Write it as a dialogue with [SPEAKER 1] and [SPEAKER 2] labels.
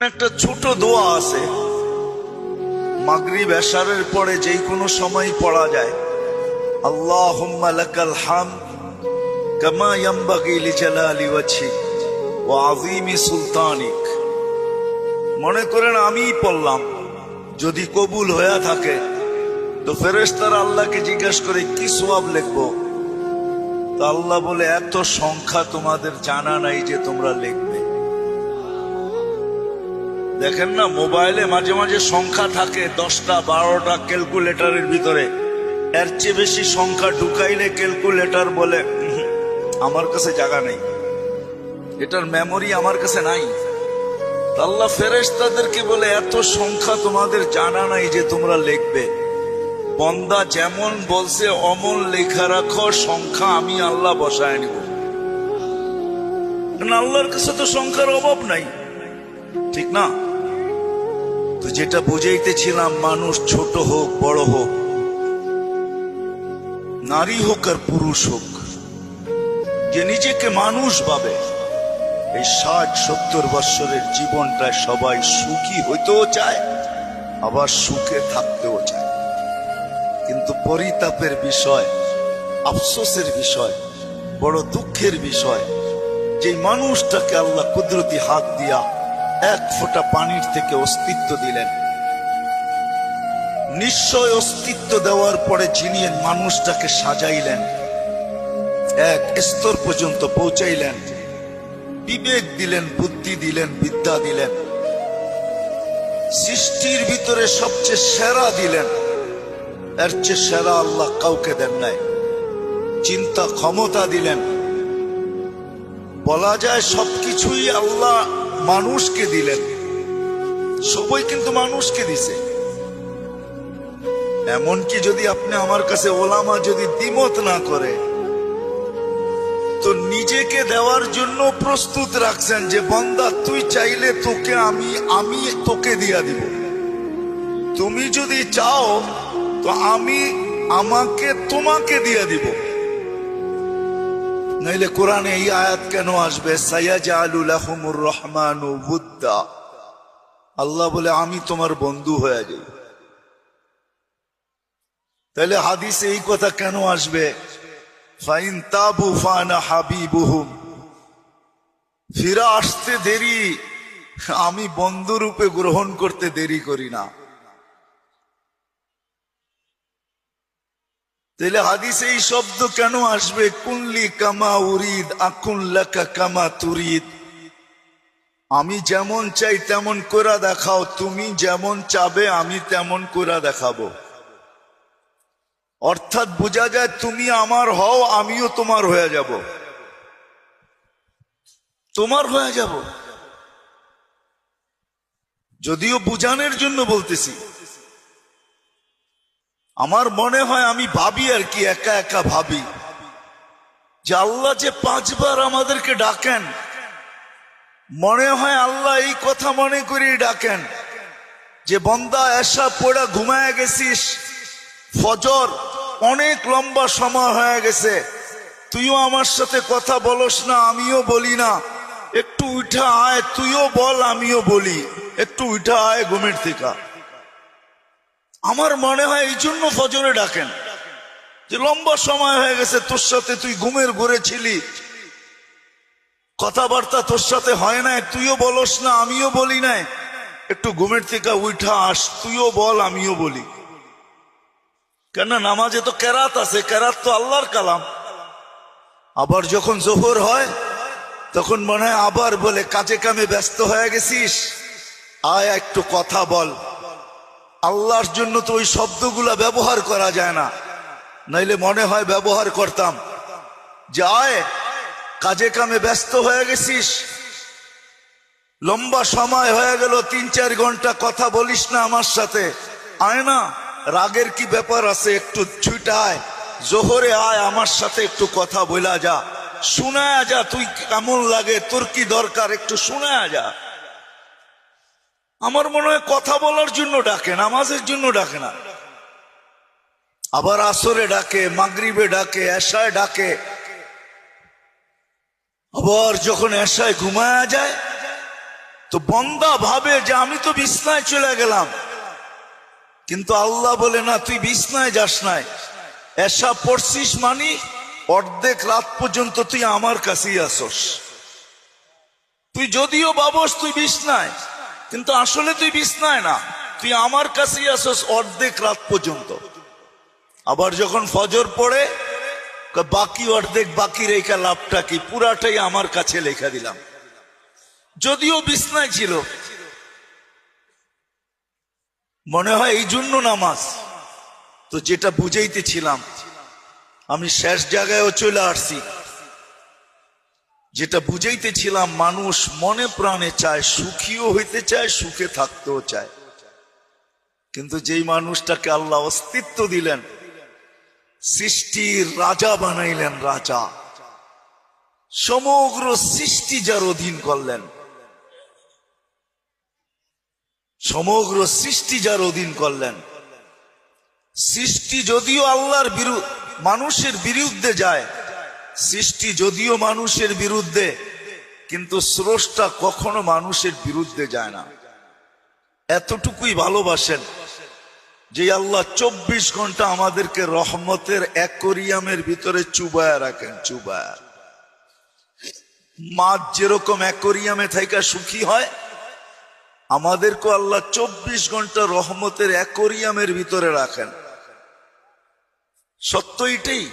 [SPEAKER 1] একটা ছোট দোয়া আছে। মাগরিব এশারের পরে যে কোনো সময় পড়া যায়। আল্লাহ লাকাল হাম কামা ইয়ামবাগি লিজালালি ওয়াজহিক ওয়া আযীমি সুলতানিক। মনে করেন আমিই পড়লাম। যদি কবুল হয়ে থাকে, তো ফেরেশতারা আল্লাহকে জিজ্ঞাসা করে, কি সওয়াব লিখব? তো আল্লাহ বলে, এত সংখ্যা তোমাদের জানা নাই যে তোমরা লিখবে। দেখেন না, মোবাইলে মাঝে মাঝে সংখ্যা থাকে দশটা, বারোটা ক্যালকুলেটরের ভিতরে। এর চেয়ে বেশি সংখ্যা ঢুকাইলে ক্যালকুলেটর বলে। আমার কাছে জায়গা নেই। এটার মেমোরি আমার কাছে নাই। আল্লাহ ফেরেশ তাদেরকে বলে, এত সংখ্যা তোমাদের জানা নাই যে তোমরা লিখবে। বন্দা যেমন বলছে, অমন লেখা রাখো, সংখ্যা আমি আল্লাহ বসায় নিব। আল্লাহর কাছে তো সংখ্যার অভাব নাই। ঠিক না? তো যেটা বুঝাইতেছিলাম, মানুষ ছোট হোক, বড় হোক, নারী হোক আর পুরুষ হোক, যে নিজেকে মানুষ ভাবে, এই ষাট সত্তর বৎসরের জীবনটায় সবাই সুখী হইতেও চায়, আবার সুখে থাকতেও চায়। কিন্তু পরিতাপের বিষয়, আফসোসের বিষয়, বড় দুঃখের বিষয় যে মানুষটাকে আল্লাহ কুদরতি হাত দিয়া এক ফোঁটা পানির থেকে অস্তিত্ব দিলেন। নিশ্চয় অস্তিত্ব দেওয়ার পরে যিনি মানুষটাকে সাজাইলেন, এক স্তর পর্যন্ত পৌঁছাইলেন, বিবেক দিলেন, বুদ্ধি দিলেন, বিদ্যা দিলেন। সৃষ্টির ভিতরে সবচেয়ে সেরা দিলেন, এর চেয়ে সেরা আল্লাহ কাউকে দেন নাই। চিন্তা ক্ষমতা দিলেন। বলা যায় সবকিছুই আল্লাহ মানুষকে দিলেন। সবই কিন্তু মানুষকে দিছে। এমনকি যদি আপনি আমার কাছে ওলামা যদি দ্বিমত না করে, তো নিজেকে দেওয়ার জন্য প্রস্তুত রাখছেন যে, বন্দা, তুই চাইলে তোকে আমি আমি তোকে দিয়া দিব। তুমি যদি চাও, তো আমি আমাকে তোমাকে দিয়া দিব। নইলে কোরআনে এই আয়াত কেন আসবে? সাইয়াজালুলাহুমুর রহমানু বুদ্দা। আল্লাহ বলে, আমি তোমার বন্ধু হয়ে যাই। তাহলে হাদিসে এই কথা কেন আসবে? ফাইন তাবু ফানা ফিরা আসতে দেরি। আমি বন্ধু রূপে গ্রহণ করতে দেরি করি না। তাহলে হাদিসে এই শব্দ কেন আসবে? কুনলি কামা উরিদ আকুন লাকা কামা তুরিদ। আমি যেমন চাই তেমন করে দেখাও, তুমি যেমন চাবে আমি তেমন করে দেখাবো। অর্থাৎ বোঝা যায় তুমি আমার হও, আমিও তোমার হয়ে যাব। তোমার হয়ে যাব। যদিও বুঝানোর জন্য বলতেছি আমার মনে হয় আমি ভাবি আর কি, একা একা ভাবি। যে আল্লাহ যে পাঁচবার আমাদেরকে ডাকেন, মনে হয় আল্লাহ এই কথা মনে করে ডাকেন। যে বন্দা এসা পড়া ঘুমায় গেছিস, ফজর অনেক লম্বা সময় হয়ে গেছে। তুইও আমার সাথে কথা বলস না, আমিও বলি না। একটু উঠা আয়, তুইও বল, আমিও বলি। একটু উঠা আয় ঘুমের থেকে আমার মনে হয় এই জন্য ফজরে ডাকেন। যে লম্বা সময় হয়ে গেছে, তোর সাথে তুই ঘুমের ঘুরে ছিলি। কথাবার্তা তোর সাথে হয় না তুইও বলস না, আমিও বলি নাই। একটু ঘুমের থেকে উঠা, আস, তুইও বল, আমিও বলি। কেন নামাজে তো কেরাত আছে, কেরাত তো আল্লাহর কালাম। আবার যখন জোহর হয়, তখন মনে হয় আবার বলে, কাজে কামে ব্যস্ত হয়ে গেছিস। আয়, একটু কথা বল। আল্লাহর জন্য তো ওই শব্দগুলা ব্যবহার করা যায় না। নাইলে মনে হয় ব্যবহার করতাম। যে আয় কাজে কামে ব্যস্ত হয়ে গেছিস। লম্বা সময় হয়ে গেল তিন চার ঘণ্টা কথা বলিস না আমার সাথে। আয় না, রাগের কি ব্যাপার আছে একটু ছুটায়। জোহরে আয়, আমার সাথে একটু কথা বলা যা। শোনায় যা, তুই কেমন লাগে, তোর কি দরকার একটু শোনায় যা। আমার মনে হয় কথা বলার জন্য ডাকে, নামাজের জন্য ডাকে না। আবার আসরে ডাকে, মাগরিবে ডাকে, এশায় ডাকে। আবার যখন এশায় ঘুমায়া যায়, তো বন্দা ভাবে যে আমি তো বিছনায় চলে গেলাম। কিন্তু আল্লাহ বলে, না, তুই বিছনায় যাস নাই। এসা পড়ছিস মানি, অর্ধেক রাত পর্যন্ত তুই আমার কাছেই আসস। তুই যদিও বাবস, তুই বিছনায়। কিন্তু আসলে তুই বিছনায় না। তুই আমার কাছেই আসস অর্ধেক রাত পর্যন্ত। আবার যখন ফজর পড়ে বাকি অর্ধেক বাকি রেখা লাভটা কি? পুরাটাই আমার কাছে লেখা দিলাম। যদিও বিছনায় ছিল। মনে হয় এই জন্য নামাজ। তো যেটা বুঝাইতেছিলাম, আমি শেষ জায়গায়ও চলে আসছি। যেটা বুঝাইতেছিলাম, মানুষ মনে প্রাণে চায়, সুখীও হইতে চায়, সুখে থাকতেও চায়। কিন্তু যেই মানুষটাকে আল্লাহ অস্তিত্ব দিলেন, সৃষ্টির রাজা বানাইলেন রাজা। সমগ্র সৃষ্টি যার অধীন করলেন। সমগ্র সৃষ্টি যার অধীন করলেন। সৃষ্টি যদিও আল্লাহর বিরুদ্ধে মানুষের বিরুদ্ধে যায় সৃষ্টি যদিও মানুষের বিরুদ্ধে, কিন্তু স্রষ্টা কখনো মানুষের বিরুদ্ধে যায় না। এতটুকুই ভালোবাসেন যে আল্লাহ চব্বিশ ঘণ্টা আমাদেরকে রহমতের অ্যাকোরিয়ামের ভিতরে চুবায়া রাখেন, চুবায়া। মাছ যেরকম অ্যাকোরিয়ামে থাকা সুখী হয় আমাদেরকে আল্লাহ চব্বিশ ঘণ্টা রহমতের অ্যাকোরিয়ামের ভিতরে রাখেন। সত্য এটাই।